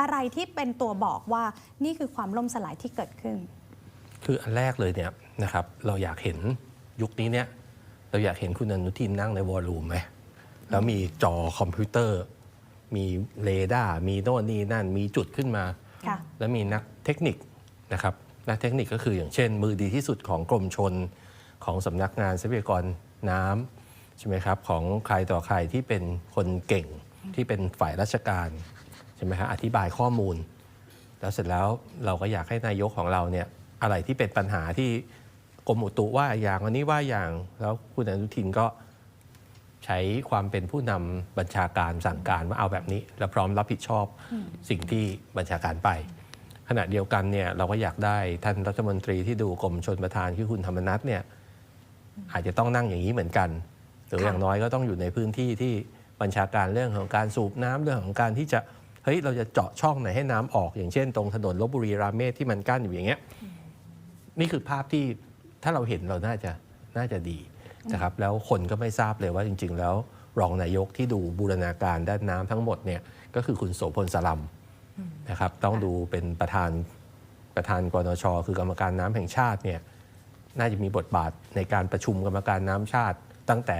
อะไรที่เป็นตัวบอกว่านี่คือความล่มสลายที่เกิดขึ้น คืออันแรกเลยเนี่ยนะครับเราอยากเห็นยุคนี้เนี่ยเราอยากเห็นคุณอนุทินนั่งในวอลลุ่มไหมแล้วมีจอคอมพิวเตอร์ มีเรดาร์มีโน่นนี่นั่นมีจุดขึ้นมาค่ะแล้วมีนักเทคนิคนะครับนักเทคนิคก็คืออย่างเช่น มือดีที่สุดของกรมชนของสำนักงานทรัพยากรน้ำใช่ไหมครับของใครต่อใครที่เป็นคนเก่งที่เป็นฝ่ายราชการ ใช่ไหมครับอธิบายข้อมูล แล้วเสร็จแล้วเราก็อยากให้นายกของเราเนี่ยอะไรที่เป็นปัญหาที่กรมอุตุว่าอย่างวันนี้ว่าอย่างแล้วคุณอนุทินก็ใช้ความเป็นผู้นำบัญชาการสั่งการว่าเอาแบบนี้ และพร้อมรับผิดชอบสิ่งที่บัญชาการไป ขณะเดียวกันเนี่ยเราก็อยากได้ท่านรัฐมนตรีที่ดูกรมชนประทานคือคุณธรรมนัฐเนี่ยอาจจะต้องนั่งอย่างนี้เหมือนกัน หรืออย่างน้อยก็ต้องอยู่ในพื้นที่ที่บัญชาการเรื่องของการสูบน้ำเรื่องของการที่จะ เฮ้ยเราจะเจาะช่องไหนให้น้ำออก อย่างเช่น ตรงถนนลบบุรีรามเมศที่มันกั้นอยู่อย่างเงี้ยนี่คือภาพที่ถ้าเราเห็นเราน่าจะน่าจะดีนะครับแล้วคนก็ไม่ทราบเลยว่าจริง ๆ แล้วรองนายกที่ดูบูรณาการด้านน้ำทั้งหมดเนี่ยก็คือคุณโสพลสลัมนะครับต้องดูเป็นประธานประธานกนช คือกรรมการน้ำแห่งชาติเนี่ยน่าจะมีบทบาทในการประชุมกรรมการน้ำชาติ ตั้งแต่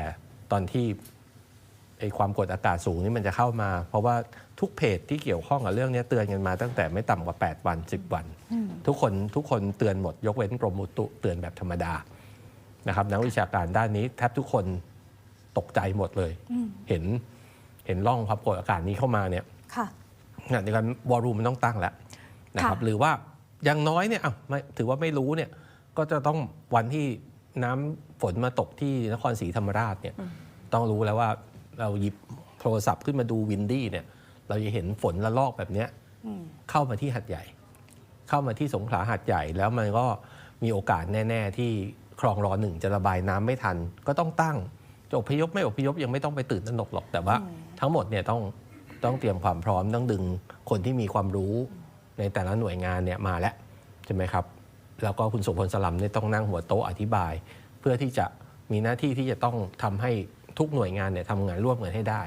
ตอนที่ไอความกดอากาศสูงนี่มันจะเข้ามา เพราะว่า ทุกเพจที่เกี่ยวข้องกับเรื่องนี้เตือนกันมาตั้งแต่ไม่ต่ำกว่า 8 วัน 10 วัน ทุกคนทุกคนเตือนหมดยกเว้นกรมอุตุเตือนแบบธรรมดานะครับนักวิชาการด้านนี้แทบทุกคนตกใจหมดเลย เห็นเห็นร่องความกดอากาศนี้เข้ามาเนี่ยค่ะขณะเดียวกันวอลลุ่มมันต้องตั้งแล้วนะครับค่ะหรือว่าอย่างน้อยเนี่ยอะไม่ถือว่าไม่รู้เนี่ยก็จะต้องวันที่น้ำฝนมาตกที่นครศรีธรรมราชเนี่ยต้องรู้แล้วว่าเราหยิบโทรศัพท์ขึ้นมาดูวินดี้เนี่ย เราจะเห็นฝนละลอกแบบเนี้ยเข้ามาที่หัดใหญ่ เข้ามาที่สงขลาหัดใหญ่ แล้วมันก็มีโอกาสแน่ ๆ ที่คลองรอหนึ่งจะระบายน้ำไม่ทัน ก็ต้องตั้งจะอพยพไม่อพยพยังไม่ต้องไปตื่นตระหนกหรอกแต่ว่าทั้งหมดเนี่ยต้องต้องเตรียมความพร้อมต้องดึงคนที่มีความรู้ในแต่ละหน่วยงานเนี่ยมาแล้วใช่ไหมครับ แล้วก็คุณสุพลสลัมเนี่ยต้องนั่งหัวโต๊ะอธิบาย เพื่อที่จะมีหน้าที่ที่จะต้องทำให้ ทุกหน่วยงานเนี่ยทำงานร่วมกันให้ได้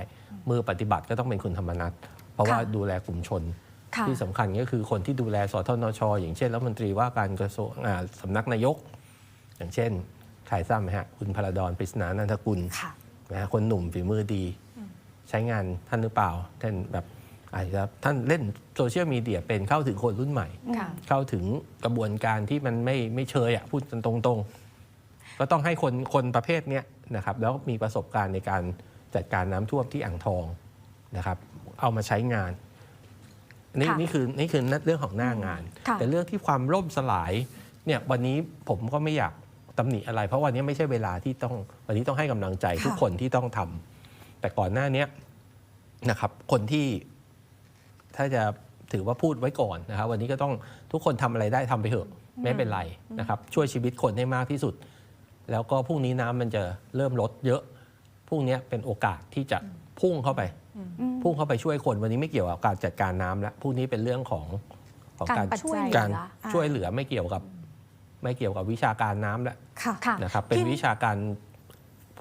มือปฏิบัติก็ต้องเป็นคุณธรรมนัฐเพราะว่าค่ะดูแลกลุ่มชนค่ะที่สำคัญก็คือคนที่ดูแลสทนช อย่างเช่นรัฐมนตรีว่าการกระทรวงอ่าสำนักนายก อย่างเช่นใครทราบไหมฮะคุณพลดอนปริศนานันทกุลค่ะนะฮะคนหนุ่มฝีมือดี ใช้งานท่านหรือเปล่าท่านแบบอาจจะท่านเล่นโซเชียลมีเดียเป็นเข้าถึงคนรุ่นใหม่ค่ะเข้าถึงกระบวนการที่มันไม่ไม่เชยอะพูดกันตรงๆ ก็ต้องให้คนคนประเภทเนี้ย นะครับแล้วมีประสบการณ์ในการจัดการน้ำท่วมที่อ่างทองนะครับ เอามาใช้งานนี่ค่ะนี่คือนี่คือเรื่องของหน้างานค่ะแต่เรื่องที่ความล่มสลายเนี่ยวันนี้ผมก็ไม่อยากตำหนิอะไร เพราะวันนี้ไม่ใช่เวลาที่ต้องวันนี้ต้องให้กำลังใจทุกค่ะคนที่ต้องทำแต่ก่อนหน้าเนี้ยนะครับ คนที่ถ้าจะถือว่าพูดไว้ก่อนนะครับ วันนี้ก็ต้องทุกคนทำอะไรได้ทำไปเถอะไม่เป็นไรนะครับ ช่วยชีวิตคนให้มากที่สุด แล้วก็พรุ่งนี้น้ำมันจะเริ่มลดเยอะพรุ่งนี้เป็นโอกาสที่จะพุ่งเข้าไป พุ่งเข้าไปช่วยคนวันนี้ไม่เกี่ยวกับการจัดการน้ำแล้วพรุ่งนี้เป็นเรื่องของของการการปัจจัยการเหลือช่วยเหลือไม่เกี่ยวกับ ไม่เกี่ยวกับวิชาการน้ำแล้วค่ะค่ะนะครับเป็นที่วิชาการ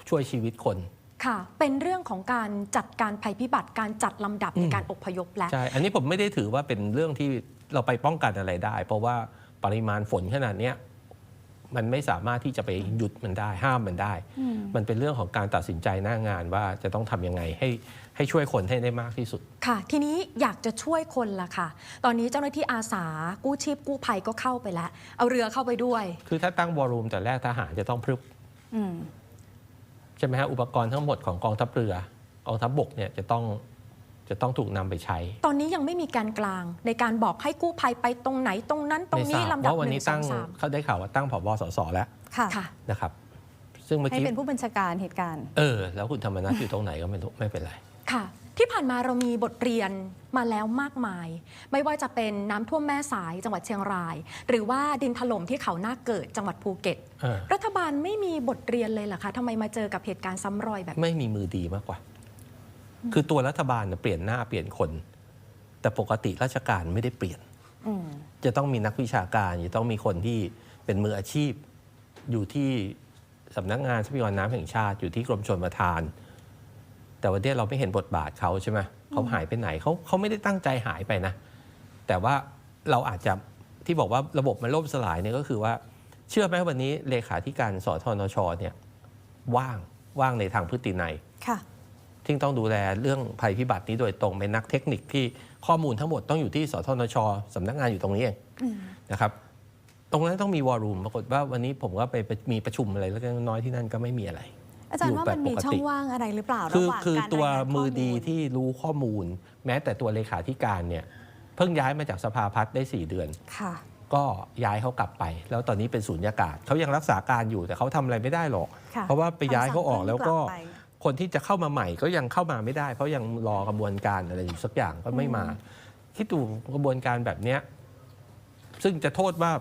ช่วยชีวิตคนค่ะ เป็นเรื่องของการจัดการภัยพิบัติการจัดลำดับในการอพยพและใช่อันนี้ผมไม่ได้ถือว่าเป็นเรื่องที่เราไปป้องกันอะไรได้ เพราะว่าปริมาณฝนขนาดเนี้ย มันไม่สามารถที่จะไปหยุดมันได้ห้ามมันได้ มันเป็นเรื่องของการตัดสินใจหน้างานว่าจะต้องทำยังไงให้ให้ช่วยคนให้ได้มากที่สุด ค่ะ ทีนี้อยากจะช่วยคนละค่ะ ตอนนี้เจ้าหน้าที่อาสากู้ชีพกู้ภัยก็เข้าไปแล้ว เอาเรือเข้าไปด้วย คือถ้าตั้งวอลลุ่มแต่แรกทหารจะต้องพรึบอืมใช่ไหมฮะอุปกรณ์ทั้งหมดของกองทัพเรือกองทัพบกเนี่ยจะต้อง จะต้องถูกนำไปใช้ ตอนนี้ยังไม่มีการกลาง ในการบอกให้กู้ภัยไปตรงไหนตรงนั้นตรงไม่ทนี้ราบลำดับว่าวันหนึ่นี้งสอตั้งงสามเขาได้ข่าวว่าตั้งผบสสแล้วค่ะค่ะนะครับ ซึ่งเมื่อให้กี้เป็นผู้บัญชาการเหตุการณ์ เออ แล้วคุณธรรมนัฐอยู่ตรงไหนก็ไม่รู้ไม่เป็นไรค่ะ ที่ผ่านมาเรามีบทเรียนมาแล้วมากมาย ไม่ว่าจะเป็นน้ำท่วมแม่สายจังหวัดเชียงราย หรือว่าดินถล่มที่เขาหน้าเกิดจังหวัดภูเก็ตเออรัฐบาลไม่มีบทเรียนเลยเหรอคะทำไมมาเจอกับเหตุการณ์ซ้ำรอยแบบนี้ไม่มีมือดีมากกว่า คือตัวรัฐบาลน่ะเปลี่ยนหน้าเปลี่ยนคน แต่ปกติราชการไม่ได้เปลี่ยนอืมจะต้องมีนักวิชาการ จะต้องมีคนที่เป็นมืออาชีพ อยู่ที่สำนักงานทรัพยากรน้ำแห่งชาติ อยู่ที่กรมชลประทาน แต่วันนี้เราไม่เห็นบทบาทเขาใช่ไหมเขาหายไปไหนเขาเขาไม่ได้ตั้งใจหายไปนะ แต่ว่าเราอาจจะที่บอกว่าระบบมันล่มสลายเนี่ยก็คือว่า เชื่อไหมวันนี้เลขาธิการสทนชเนี่ยว่างว่างในทางพฤตินัยค่ะ ที่ต้องดูแลเรื่องภัยพิบัตินี้โดยตรงเป็นนักเทคนิคที่ข้อมูลทั้งหมดต้องอยู่ที่สทนชสำนักงานอยู่ตรงนี้เองอืมนะครับตรงนั้นต้องมีวอลลุ่มปรากฏว่าวันนี้ผมก็ไปไปมีประชุมอะไรแล้วก็น้อยที่นั่นก็ไม่มีอะไร อาจารย์ว่าอยู่แบบมันมีปกติช่องว่างอะไรหรือเปล่าคือระหว่างคือการตัวรายงานมือดีข้ลที่รู้ข้อมูล แม้แต่ตัวเลขาธิการเนี่ยเพิ่งย้ายมาจากสภาพัฒน์ได้ 4 เดือนค่ะ ก็ย้ายเขากลับไป แล้วตอนนี้เป็นศูนยากาศเขายังรักษาการอยู่แต่เขาทำอะไรไม่ได้หรอกค่ะเพราะว่าไปย้ายเขาออกแล้วก็ คำสั่งเพิ่งลับไปคนที่จะเข้ามาใหม่ก็ยังเข้ามาไม่ได้ เพราะยังรอกระบวนการอะไรอยู่สักอย่างก็ไม่มาคิดดูกระบวนการแบบเนี้ยซึ่งจะโทษว่า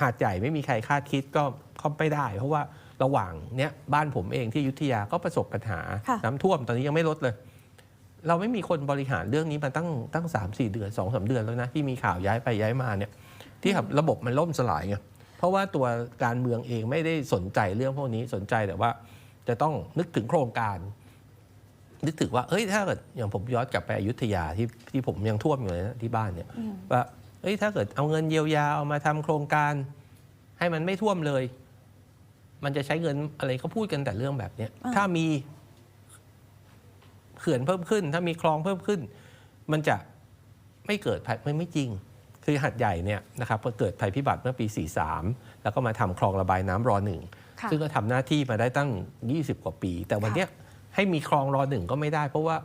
หาดใหญ่ไม่มีใครคาดคิดก็ก็ไม่ได้ เพราะว่าระหว่างเนี้ยบ้านผมเองที่อยุธยาก็ประสบปัญหาค่ะน้ำท่วมตอนนี้ยังไม่ลดเลย เราไม่มีคนบริหารเรื่องนี้มาตั้งตั้งสามสี่เดือนสองสาเดือนแล้วนะที่มีข่าวย้ายไปย้ายมาเนี่ย ที่แบบระบบมันล่มสลายไงเพราะว่าตัวการเมืองเองไม่ได้สนใจเรื่องพวกนี้สนใจแต่ว่า จะต้องนึกถึงโครงการ นึกถึงว่าเฮ้ยถ้าเกิดอย่างผมย้อนกลับไปอยุธยาที่ที่ผมยังท่วมอยู่เลยนะที่บ้านเนี่ยอืมว่าเฮ้ยถ้าเกิดเอาเงินเยียวยาเอามาทำโครงการ ให้มันไม่ท่วมเลย มันจะใช้เงินอะไรเขาพูดกันแต่เรื่องแบบเนี้ยอ่าถ้ามีเขื่อนเพิ่มขึ้น ถ้ามีคลองเพิ่มขึ้น มันจะไม่เกิดภัยไม่ไม่จริง คือหัดใหญ่เนี่ยนะครับพอเกิดภัยพิบัติเมื่อปี 43 แล้วก็มาทำคลองระบายน้ำรอหนึ่งค่ะ ซึ่งก็ทำหน้าที่มาได้ตั้ง 20 กว่าปี แต่วันเนี้ยให้มีคลองรอหนึ่งก็ไม่ได้ เพราะว่า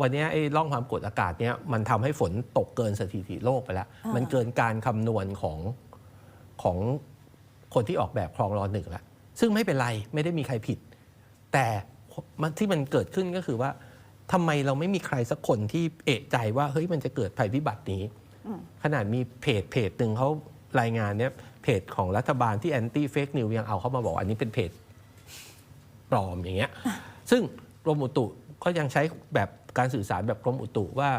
วันเนี้ยไอ้ร่องความกดอากาศเนี้ยมันทำให้ฝนตกเกินสถิติโลกไปแล้วอ่ามัมันเกินการคำนวณของของคนที่ออกแบบคลองรอหนึ่งแล้วซึ่งไม่เป็นไรไม่ได้มีใครผิด แต่มันที่มันเกิดขึ้นก็คือว่าทำไมเราไม่มีใครสักคนที่เอะใจว่าเฮ้ยมันจะเกิดภัยพิบัตินี้อืมขนาดมีเพจเพจหนึ่งเขารายงานเนี้ย เพจของรัฐบาลที่แอนตี้เฟกนิวยังเอาเข้ามาบอกอันนี้เป็นเพจปลอมอย่างเงี้ยซึ่งกรมอุตุก็ยังใช้แบบการสื่อสารแบบกรมอุตุว่า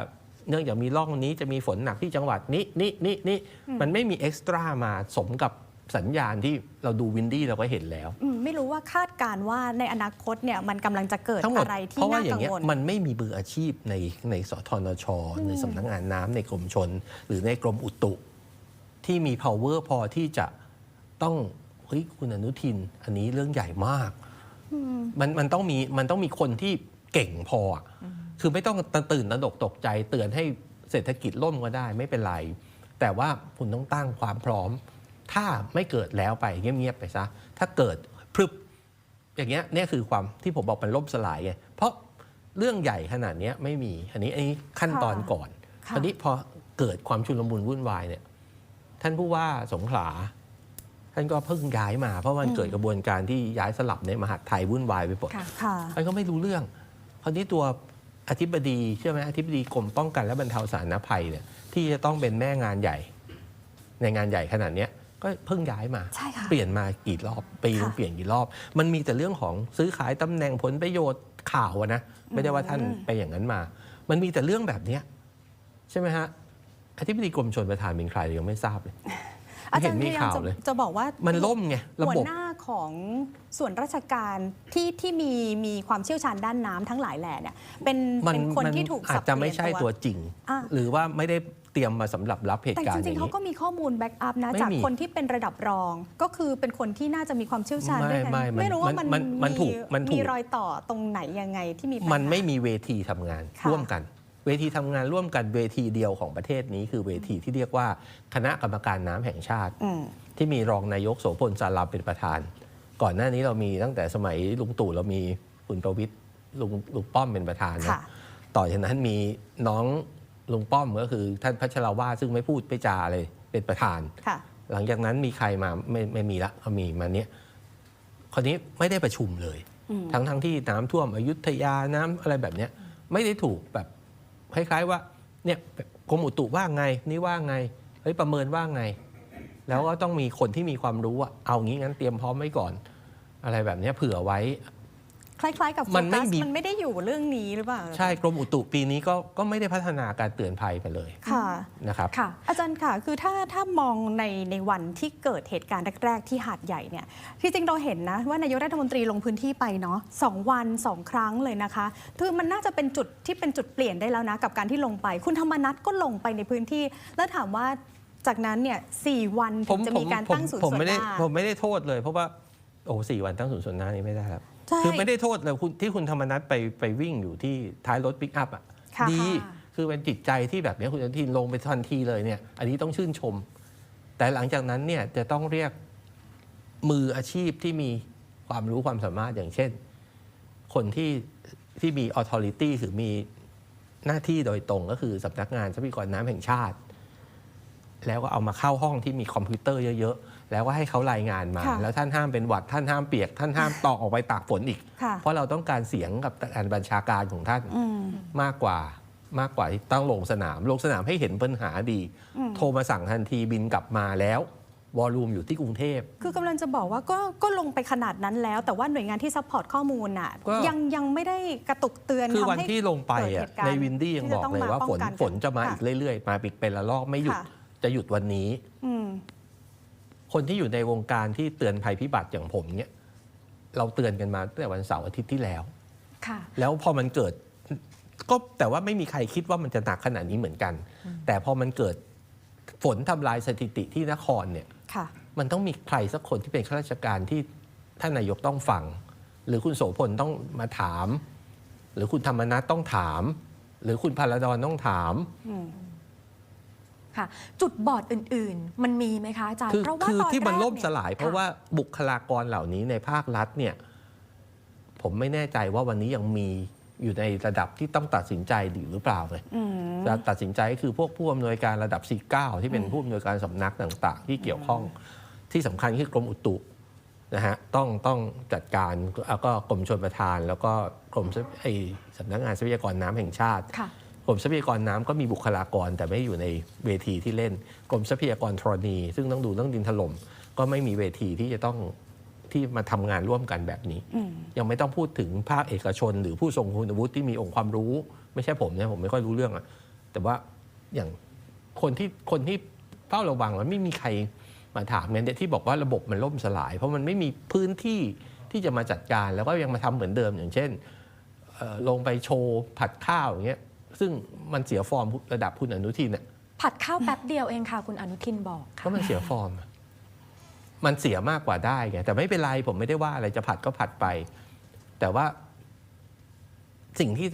เนื่องจากมีร่องนี้จะมีฝนหนักที่จังหวัดนี้นี่นี่นี่มันไม่มีเอ็กซ์ตร้ามาสมกับสัญญาณที่เราดูวินดี้เราก็เห็นแล้วอืมไม่รู้ว่าคาดการณ์ว่าในอนาคตเนี่ยมันกำลังจะเกิดทั้งหมดอะไรเพที่ราะว่าน่าอย่ากังงเงี้ยวลมันไม่มีมืออาชีพในในสทนช ในสำนักงานน้ำในกรมชน หรือในกรมอุตุ ที่มี power พอที่จะต้องเฮ้ยคุณอนุทิน อันนี้เรื่องใหญ่มาก มันมันต้องมีมันต้องมีคนที่เก่งพออะคือไม่ต้องตื่นตระหนกตกใจ เตือนให้เศรษฐกิจล่มก็ได้ไม่เป็นไร แต่ว่าคุณต้องตั้งความพร้อม ถ้าไม่เกิดแล้วไปเงียบๆไปซะ ถ้าเกิดพรึบอย่างเงี้ยเนี่ยคือความที่ผมบอกมันล่มสลายไงเพราะเรื่องใหญ่ขนาดเนี้ยไม่มี อันนี้อันนี้ขั้นตอนก่อนค่ะคราวนี้พอเกิดความชุลมุนวุ่นวายเนี่ย ท่านผู้ว่าสงขลา ท่านก็เพิ่งย้ายมา เพราะมันเกิดกระบวนการที่ย้ายสลับในมหาดไทยวุ่นวายไปหมดค่ะค่ะท่านก็ไม่รู้เรื่องคราวนี้ตัวอธิบดีใช่ไหมอธิบดีกรมป้องกันและบรรเทาสาธารณภัยเนี่ยที่จะต้องเป็นแม่งานใหญ่ ในงานใหญ่ขนาดเนี้ยก็เพิ่งย้ายมา ใช่ค่ะ เปลี่ยนมากี่รอบปีนึงค่ะ เปลี่ยนกี่รอบ มันมีแต่เรื่องของซื้อขายตำแหน่งผลประโยชน์ข่าวอะนะ ไม่ได้ว่าท่านไปอย่างนั้นมา มันมีแต่เรื่องแบบเนี้ยใช่ไหมฮะ อธิบดีกรมชนประทานเป็นใครยังไม่ทราบเลยอาจารย์ไม่พเห็นมียายามข่าวจะเลยจะบอกว่ามันล่มไงระหัวบบหน้าของส่วนราชการที่ที่มีมีความเชี่ยวชาญด้านน้ำทั้งหลายแหล่เนี่ยเป็นมันเป็นคนมันที่ถูกอาสัจบจะเปลี่ไม่ยนใช่ตัตัววจริงอะหรือว่าไม่ได้เตรียมมาสำหรับรับเหแต่ตุการจณ์อริงย่างๆเขานี้ก็มีข้อมูลแบ็กอัพนะไม่จากมีคนที่เป็นระดับรอง ก็คือเป็นคนที่น่าจะมีความเชี่ยวชาญไม่ด้วยกันไม่มันไม่รู้ว่ามันมันมันถูกมันถูกมีรอยต่อตรงไหนยังไงที่มีปัญหามันไม่มีเวทีทำงานค่ะร่วมกัน เวทีทำงานร่วมกันเวทีเดียวของประเทศนี้ คือเวทีที่เรียกว่าคณะกรรมการน้ำแห่งชาติอืมที่มีรองนายกโสพลสาราเป็นประธาน ก่อนหน้านี้เรามีตั้งแต่สมัยลุงตู่เรามีคุณประวิตรลุงลุงป้อมเป็นประธานนะค่ะต่อจากนั้นมีน้องลุงป้อมก็คือท่านพัชรวาทซึ่งไม่พูดไม่จาเลยเป็นประธานค่ะหลังจากนั้นมีใครมาไม่ไม่มีละเขามีมาเนี้ยคราวนี้ไม่ได้ประชุมเลยอืมทั้งทั้งที่น้ำท่วมอยุธยาน้ำอะไรแบบเนี้ยไม่ได้ถูกแบบ คล้ายๆว่าเนี่ยกรมอุตุว่าไงนี่ว่าไงเฮ้ยประเมินว่าไง แล้วก็ต้องมีคนที่มีความรู้ว่าเอางี้งั้นเตรียมพร้อมไว้ก่อน อะไรแบบนี้เผื่อไว้ คล้ายๆกับโฟมันไม่กัสมี มันไม่ได้อยู่เรื่องนี้หรือเปล่าใช่กรมอุตุปีนี้ก็ก็ไม่ได้พัฒนาการเตือนภัยไปเลยค่ะ นะครับ ค่ะ อาจารย์ค่ะ คือถ้าถ้ามองในในวันที่เกิดเหตุการณ์แรก ๆ ที่หาดใหญ่เนี่ย ที่จริงเราเห็นนะ ว่านายกรัฐมนตรีลงพื้นที่ไปเนาะสองวันสองครั้งเลยนะคะ คือมันน่าจะเป็นจุดที่เป็นจุดเปลี่ยนได้แล้วนะ กับการที่ลงไป คุณธรรมนัฐก็ลงไปในพื้นที่ แล้วถามว่าจากนั้นเนี่ยสี่วันถึงจะมีการตั้งศูนย์ผมส่วนไม่หได้น้า ผมไม่ได้โทษเลย เพราะว่าโอ้สี่วันตั้งศูนย์ส่วนหน้านี่ไม่ได้ครับ ใช่คือไม่ได้โทษเลยคุณที่คุณธรรมนัฐไปไปวิ่งอยู่ที่ท้ายรถปิกอัพอะค่ะดีค่ะ คือเป็นจิตใจที่แบบนี้คุณอนุทินลงไปทันทีเลยเนี่ย อันนี้ต้องชื่นชม แต่หลังจากนั้นเนี่ยจะต้องเรียกมืออาชีพที่มีความรู้ความสามารถอย่างเช่น คนที่ที่มี authority หรือมีหน้าที่โดยตรงก็คือสำนักงานทรัพยากรน้ำแห่งชาติ แล้วก็เอามาเข้าห้องที่มีคอมพิวเตอร์เยอะๆ แล้วก็ให้เขารายงานมา ค่ะแล้วท่านห้ามเป็นหวัดท่านห้ามเปียก ท่านห้ามตอกออกไปตากฝนอีก ค่ะ เพราะเราต้องการเสียงกับการบัญชาการของท่านอืม มากกว่ามากกว่าที่ต้องลงสนาม ลงสนามให้เห็นปัญหาดีอืมโทรมาสั่งทันทีบินกลับมาแล้ววอลลุ่มอยู่ที่กรุงเทพ คือกำลังจะบอกว่าก็ก็ลงไปขนาดนั้นแล้ว แต่ว่าหน่วยงานที่ซัพพอร์ตข้อมูลน่ะก็ ยังยังไม่ได้กระตุกเตือนคือทำวันให้ ที่ลงไปเกิดอะเหตุการณ์ในวินดี้ยังที่บจะอกต้องเลยมาว่าป้องฝนกันฝนจะมาค่ะอีกเรื่อยๆ มาอีกเป็นละลอกไม่หยุดค่ะ จะหยุดวันนี้ อืม คนที่อยู่ในวงการที่เตือนภัยพิบัติอย่างผมเนี่ยเราเตือนกันมาตั้งแต่วันเสาร์อาทิตย์ที่แล้ว ค่ะ แล้วพอมันเกิดก็แต่ว่าไม่มีใครคิดว่ามันจะหนักขนาดนี้เหมือนกัน แต่พอมันเกิดฝนทำลายสถิติที่นครเนี่ย ค่ะ มันต้องมีใครสักคนที่เป็นข้าราชการที่ท่านนายกต้องฟัง หรือคุณโสพลต้องมาถาม หรือคุณธรรมนัฐต้องถาม หรือคุณพาราดอนต้องถาม อืม ค่ะ จุดบอดอื่นๆ มันมีไหมคะอาจารย์คือเพราะว่าคือตอนที่มันแรกล่มเยสลาย เพราะค่ว่าบุคลากรเหล่านี้ในภาครัฐเนี่ยผมไม่แน่ใจว่าวันนี้ยังมีอยู่ในระดับที่ต้องตัดสินใจอยู่หรือเปล่าเลยอืม จะตัดสินใจก็คือพวกผู้อำนวยการระดับ 49 ที่เป็นผู้อำนวยการสำนักต่างๆ ที่เกี่ยวข้องที่สำคัญคือกรมอุตุนะฮะต้องต้องจัดการแล้วก็กรมชลประทาน แล้วก็กรมทรัพไอสำนักงานทรัพยากรน้ำแห่งชาติ ค่ะ กรมทรัพยากรน้ำก็มีบุคลากร แต่ไม่อยู่ในเวทีที่เล่น กรมทรัพยากรธรณี ซึ่งต้องดูเรื่องดินถล่มก็ไม่มีเวทีที่จะต้องที่มาทำงานร่วมกันแบบนี้อืมยังไม่ต้องพูดถึงภาคเอกชน หรือผู้ทรงคุณวุฒิที่มีองค์ความรู้ ไม่ใช่ผมนะผมไม่ค่อยรู้เรื่องอะแต่ว่าอย่างคนที่คนที่เฝ้าระวังมันไม่มีใครมาถามเนี่ยที่บอกว่าระบบมันล่มสลาย เพราะมันไม่มีพื้นที่ที่จะมาจัดการแล้วก็ยังมาทำเหมือนเดิมอย่างเช่นเอ่อลงไปโชว์ผัดข้าวอย่างเงี้ย ซึ่งมันเสียฟอร์มระดับคุณอนุทินเนี่ยผัดข้าวแป๊บเดียวเองค่ะ คุณอนุทินบอกเพค่ะราะมันเสียฟอร์มอะมันเสียมากกว่าได้ไงแต่ไม่เป็นไรผมไม่ได้ว่าอะไรจะผัดก็ผัดไป แต่ว่า สิ่งที่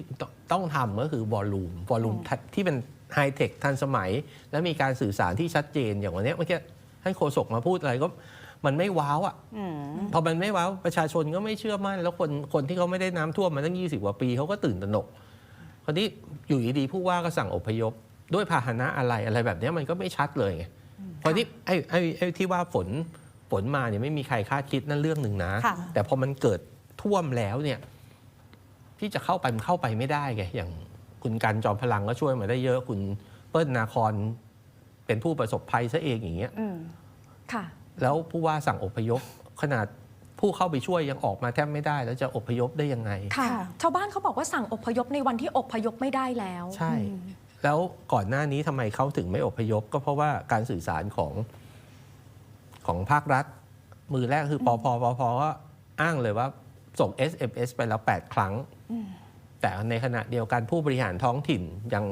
ต้องทำก็คือวอลลุ่มวอลลุ่มที่เป็นไฮเทคทันสมัย และมีการสื่อสารที่ชัดเจนอย่างวันเนี้ยเมื่อกี้ท่านโฆษกมาพูดอะไรก็มันไม่ว้าวอะอืมพอมันไม่ว้าวประชาชนก็ไม่เชื่อมั่น แล้วคนคนที่เขาไม่ได้น้ำท่วมมาตั้ง 20 กว่าปีเขาก็ตื่นตระหนกค ราวนี้อยู่ดีๆผู้ว่าก็สั่งอพยพด้วยพาหนะอะไรอะไรแบบเนี้ยมันก็ไม่ชัดเลยไงคราวนี้ไอ้ไอ้ไอ้ที่ว่าฝนฝนมาเนี่ยไม่มีใครคาดคิดนั่นเรื่องหนึ่งนะค่ะแต่พอมันเกิดท่วมแล้วเนี่ยที่จะเข้าไปมันเข้าไปไม่ได้ไงอย่างคุณกันจอมพลังก็ช่วยมาได้เยอะคุณเปิ้ลนาคอนเป็นผู้ประสบภัยซะเองอย่างเงี้ยอืมค่ะ แล้วผู้ว่าสั่งอพยพขนาด ผู้เข้าไปช่วยยังออกมาแทบไม่ได้ แล้วจะอพยพได้ยังไงค่ะค่ะชาวบ้านเขาบอกว่าสั่งอพยพในวันที่อพยพไม่ได้แล้วใช่ แล้วก่อนหน้านี้ทำไมเขาถึงไม่อพยพ ก็เพราะว่าการสื่อสารของของภาครัฐ มือแรกคือปอพอปอพอก็อ้างเลยว่าส่ง SMS ไปแล้ว 8 ครั้ง แต่ในขณะเดียวกันผู้บริหารท้องถิ่นยัง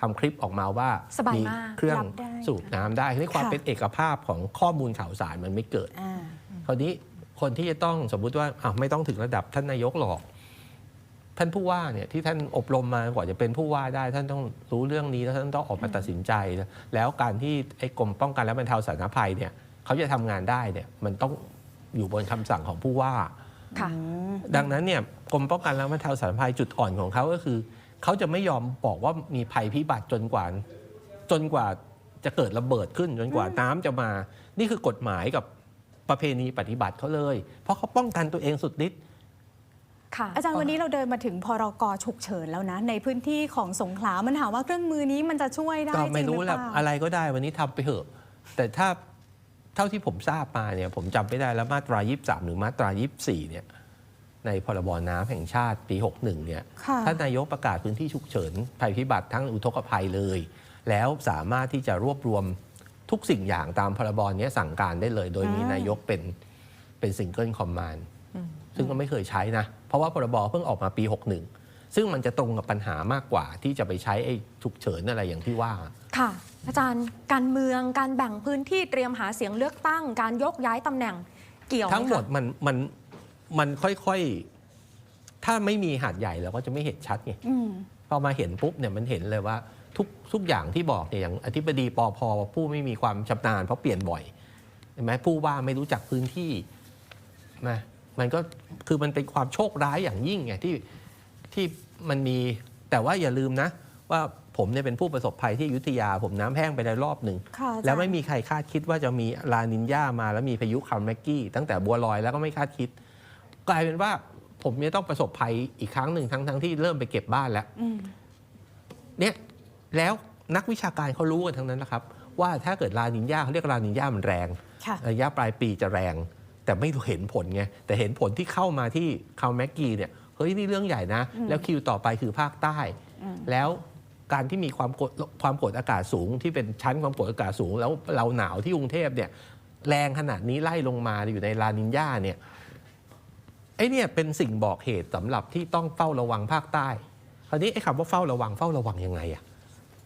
ทำคลิปออกมาว่าสบายมากเครื่องรับได้สูบน้ำได้นี่ความค่ะ เป็นเอกภาพของข้อมูลข่าวสารมันไม่เกิด อ่า คราวนี้ คนที่จะต้องสมมุติว่าอ้าวไม่ต้องถึงระดับท่านนายกหรอก ท่านผู้ว่าเนี่ยที่ท่านอบรมมากว่าจะเป็นผู้ว่าได้ ท่านต้องรู้เรื่องนี้แล้วท่านต้องออกมาตัดสินใจ แล้วการที่ไอ้กรมป้องกันและบรรเทาสาธารณภัยเนี่ยเขาจะทำงานได้เนี่ยมันต้องอยู่บนคำสั่งของผู้ว่าค่ะดังนั้นเนี่ยกรมป้องกันและบรรเทาสาธารณภัยจุดอ่อนของเขาก็คือเขาจะไม่ยอมบอกว่ามีภัยพิบัติจนกว่า จนกว่าจะเกิดระเบิดขึ้นจนกว่าน้ำจะมา นี่คือกฎหมายกับ ประเพณีปฏิบัติเขาเลย เพราะเขาป้องกันตัวเองสุดฤทธิ์ค่ะอาจารย์วันนี้เราเดินมาถึงพรกฉุกเฉินแล้วนะ ในพื้นที่ของสงขลามันถามว่าเครื่องมือนี้มันจะช่วยได้ก็จไม่ริงหรู้รือแหเปละล่าอะไรก็ได้วันนี้ทำไปเถอะ แต่ถ้าเท่าที่ผมทราบมาเนี่ยผมจำไม่ได้แล้วมาตรา 23 หรือมาตรา 24 เนี่ยในพรบน้ำแห่งชาติปี 61 เนี่ยค่ะท่านนายกประกาศพื้นที่ฉุกเฉินภัยพิบัติทั้งอุทกภัยเลย แล้วสามารถที่จะรวบรวม ทุกสิ่งอย่างตามพรบนี้สั่งการได้เลย โดยมีอ่านนายกเป็นเป็นซิงเกิลคอมมานด์ซึ่งก็ไม่เคยใช้นะ เพราะว่าพรบเพิ่งออกมาปี 61 ซึ่งมันจะตรงกับปัญหามากกว่า ที่จะไปใช้ไอ้ฉุกเฉินอะไรอย่างที่ว่า ค่ะ อาจารย์การเมืองการแบ่งพื้นที่เตรียมหาเสียงเลือกตั้ง การยกย้ายตำแหน่งเกี่ยวไทั้งหมดคะมันมันมันค่อยๆ ถ้าไม่มีหาดใหญ่เราก็จะไม่เห็นชัดไงอืมพอมาเห็นปุ๊บเนี่ยมันเห็นเลยว่า ทุกทุกอย่างที่บอกเนี่ยอย่างอธิบดีปอพผู้ไม่มีความชำนาญเพราะเปลี่ยนบ่อยเห็นไหมผู้ว่าไม่รู้จักพื้นที่นะมันก็คือมันเป็นความโชคร้ายอย่างยิ่งไงที่ที่มันมีแต่ว่าอย่าลืมนะ ว่าผมเนี่ยเป็นผู้ประสบภัยที่อยุธยา ผมน้ำแห้งไปได้รอบหนึ่งค่ะอาจารย์แล้วไม่มีใครคาดคิดว่าจะมีลานินยามาแล้วมีพายุคาร์แมกกี้ตั้งแต่บัวลอยแล้วก็ไม่คาดคิด กลายเป็นว่าผมเนี่ยต้องประสบภัยอีกครั้งหนึ่งทั้งทั้งที่เริ่มไปเก็บบ้านแล้วอืมเนี่ย แล้วนักวิชาการเขารู้กันทั้งนั้นนะครับว่าถ้าเกิดลานินยาเขาเรียกลานินยามันแรงค่ะระยะปลายปีจะแรง แต่ไม่เห็นผลไงแต่เห็นผลที่เข้ามาที่คาร์แมกกี้เนี่ยเฮ้ยนี่เรื่องใหญ่นะอืมแล้วคิวต่อไปคือภาคใต้อืมแล้วการที่มีความกดความกดอากาศสูง ที่เป็นชั้นความกดอากาศสูง แล้วเราหนาวที่กรุงเทพเนี่ยแรงขนาดนี้ไล่ลงมาอยู่ในลานินยาเนี่ยไอ้เนี่ยเป็นสิ่งบอกเหตุสำหรับที่ต้องเฝ้าระวังภาคใต้คราวนี้ไอ้คำว่าเฝ้าระวังเฝ้าระวังยังไงอะ่ะ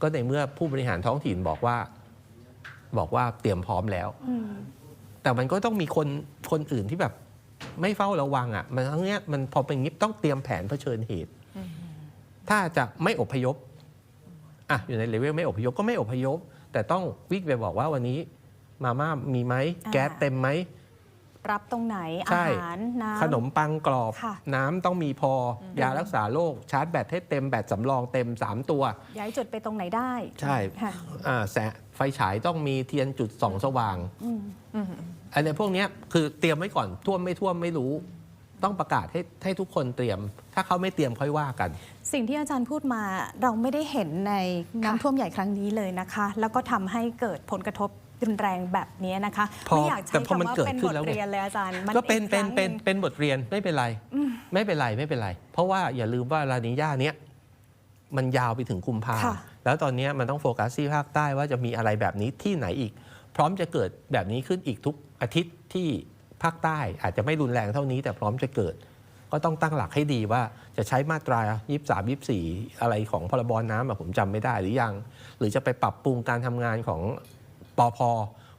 ก็ในเมื่อผู้บริหารท้องถิ่นบอกว่า บอกว่าเตรียมพร้อมแล้ว อืมแต่มันก็ต้องมีคนคนอื่นที่แบบไม่เฝ้าระวังอะ่ะ มันทั้งเนี้ยมันพอเป็นอย่างนี้ต้องเตรียมแผนเผชิญเหตุ ถ้าจะไม่อพยพอะอยู่ในเลเวลไม่อพยพก็ไม่อพยพ แต่ต้องวิ่งไปบอกว่าวันนี้มาม่ามีไหมอ่าแก๊สเต็มไหม รับตรงไหน อาใช่หารน้ำขนมปังกรอบค่ะน้ำต้องมีพออยารักษาโรคชาร์จแบตให้เต็มแบตสำรองเต็ม 3 ตัว ย้ายจุดไปตรงไหนได้ ใช่ค่ะอ่าแสงไฟฉายต้องมีเทียนจุดส่องสว่างอืมอันเนี้ยพวกเนี้ยคือเตรียมไว้ก่อนท่วมไม่ท่วมไม่รู้ต้องประกาศให้ให้ทุกคนเตรียม ถ้าเขาไม่เตรียมค่อยว่ากัน สิ่งที่อาจารย์พูดมาเราไม่ได้เห็นในน้ำท่วมใหญ่ครั้งนี้เลยนะคะ แล้วก็ทำให้เกิดผลกระทบ รุนแรงแบบนี้นะคะพอไม่อยากแต่ใช้พอมันคำว่าเกิดเป็นขึ้บนทแล้วไงเรียนเลยอาจารย์มันก็เป็นอีเป็นครั้งเป็นหงเป็นบทเรียนไม่เป็นไร ไม่เป็นไรไม่เป็นไร เพราะว่าอย่าลืมว่าลานิญาเนี้ยมันยาวไปถึงกุมภาค่ะแล้วตอนเนี้ยมันต้องโฟกัสที่ภาคใต้ว่าจะมีอะไรแบบนี้ที่ไหนอีก พร้อมจะเกิดแบบนี้ขึ้นอีกทุกอาทิตย์ที่ภาคใต้อาจจะไม่รุนแรงเท่านี้แต่พร้อมจะเกิด ก็ต้องตั้งหลักให้ดีว่าจะใช้มาตรา 23 24 อะไรของพรบน้ำอะผมจำไม่ได้หรือยัง หรือจะไปปรับปรุงการทำงานของ ปอพ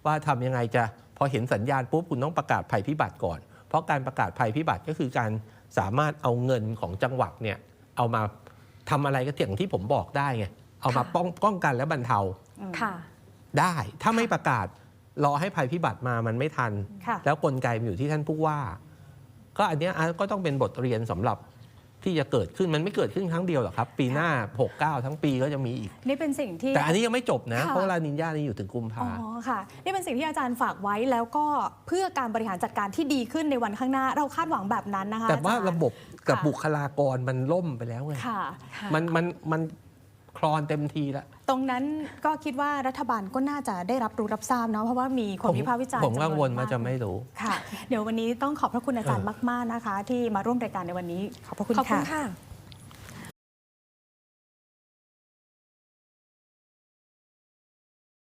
ว่าทำยังไงจะพอเห็นสัญญาณปุ๊บคุณต้องประกาศภัยพิบัติก่อน เพราะการประกาศภัยพิบัติก็คือการสามารถเอาเงินของจังหวัดเนี่ยเอามาทำอะไรก็อย่างที่ผมบอกได้ไงเอามาค่ะป้องป้องกันและบรรเทาค่ะได้ถ้าไม่ประกาศรอให้ภัยพิบัติมามันไม่ทันค่ะแล้วกลไกมันอยู่ที่ท่านผู้ว่า ก็อันเนี้ยอะก็ต้องเป็นบทเรียนสำหรับ ที่จะเกิดขึ้นมันไม่เกิดขึ้นครั้งเดียวหรอกครับ ปีหน้า 69 ทั้งปีก็จะมีอีก นี่เป็นสิ่งที่ แต่อันนี้ยังไม่จบนะค่ะเพราะลานินยานี่อยู่ถึงกุมอ๋ภาอค่ะ นี่เป็นสิ่งที่อาจารย์ฝากไว้แล้วก็เพื่อการบริหารจัดการที่ดีขึ้นในวันข้างหน้า เราคาดหวังแบบนั้นนะคะแต่ว่าอจย์ระบบกับค่ะบุคลากรมันล่มไปแล้วไงค่ะมันมันมัน คลอนเต็มทีแล้ว ตรงนั้นก็คิดว่ารัฐบาลก็น่าจะได้รับรู้รับทราบเนาะเพราะว่ามีคนวิพากษ์วิจารณ์ผมกังวลจำนว่าวนจะไม่รู้ค่ะ เดี๋ยววันนี้ต้องขอบพระคุณอาจารย์เออมาก ๆนะคะ ที่มาร่วมรายการในวันนี้ขอบพระคุณขอบคุณค่ะค่ะ